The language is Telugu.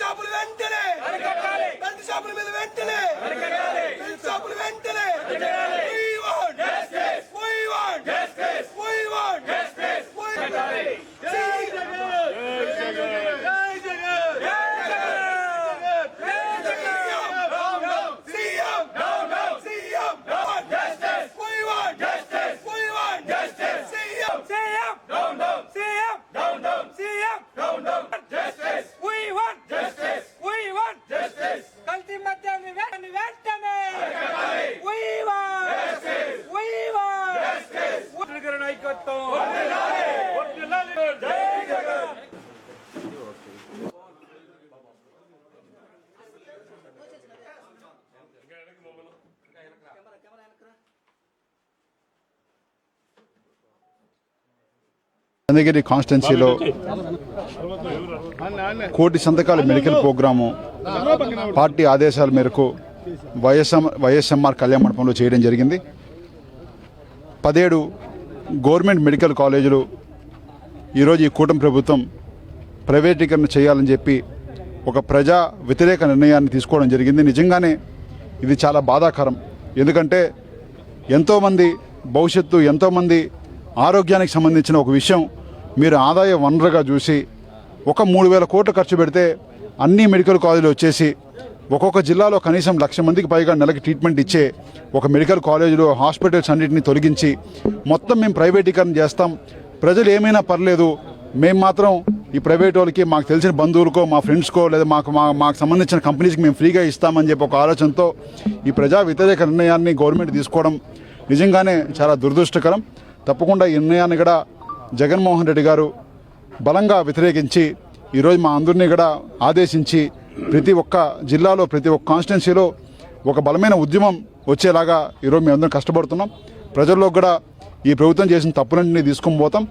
షాపులు వెంటనే! బంతి షాపుల మీద చంద్రగిరి కాన్స్టిట్యున్సీలో కోటి సంతకాల మెడికల్ ప్రోగ్రాము పార్టీ ఆదేశాల మేరకు వైఎస్ఎం వైఎస్ఎంఆర్ కళ్యాణ మండపంలో చేయడం జరిగింది. పదిహేడు గవర్నమెంట్ మెడికల్ కాలేజీలు ఈరోజు ఈ కూటమి ప్రభుత్వం ప్రైవేటీకరణ చేయాలని చెప్పి ఒక ప్రజా వ్యతిరేక నిర్ణయాన్ని తీసుకోవడం జరిగింది. నిజంగానే ఇది చాలా బాధాకరం. ఎందుకంటే ఎంతోమంది భవిష్యత్తు ఎంతోమంది ఆరోగ్యానికి సంబంధించిన ఒక విషయం మీరు ఆదాయ వనరుగా చూసి ఒక మూడు వేల కోట్లు ఖర్చు పెడితే అన్ని మెడికల్ కాలేజీలు వచ్చేసి ఒక్కొక్క జిల్లాలో కనీసం లక్ష మందికి పైగా నెలకి ట్రీట్మెంట్ ఇచ్చే ఒక మెడికల్ కాలేజీలు హాస్పిటల్స్ అన్నింటినీ తొలగించి మొత్తం మేము ప్రైవేటీకరణ చేస్తాం. ప్రజలు ఏమైనా పర్లేదు మేము మాత్రం ఈ ప్రైవేట్ వాళ్ళకి మాకు తెలిసిన బంధువులకో మా ఫ్రెండ్స్కో లేదా మాకు మా మాకు సంబంధించిన కంపెనీస్కి మేము ఫ్రీగా ఇస్తామని చెప్పి ఒక ఆలోచనతో ఈ ప్రజా వ్యతిరేక నిర్ణయాన్ని గవర్నమెంట్ తీసుకోవడం నిజంగానే చాలా దురదృష్టకరం. తప్పకుండా ఈ నిర్ణయాన్ని కూడా జగన్మోహన్ రెడ్డి గారు బలంగా వ్యతిరేకించి ఈరోజు మా అందరినీ కూడా ఆదేశించి ప్రతి ఒక్క జిల్లాలో ప్రతి ఒక్క కాన్స్టిట్యున్సీలో ఒక బలమైన ఉద్యమం వచ్చేలాగా ఈరోజు మేము అందరం కష్టపడుతున్నాం. ప్రజల్లో కూడా ఈ ప్రభుత్వం చేసిన తప్పులన్నింటినీ తీసుకొని పోతాం.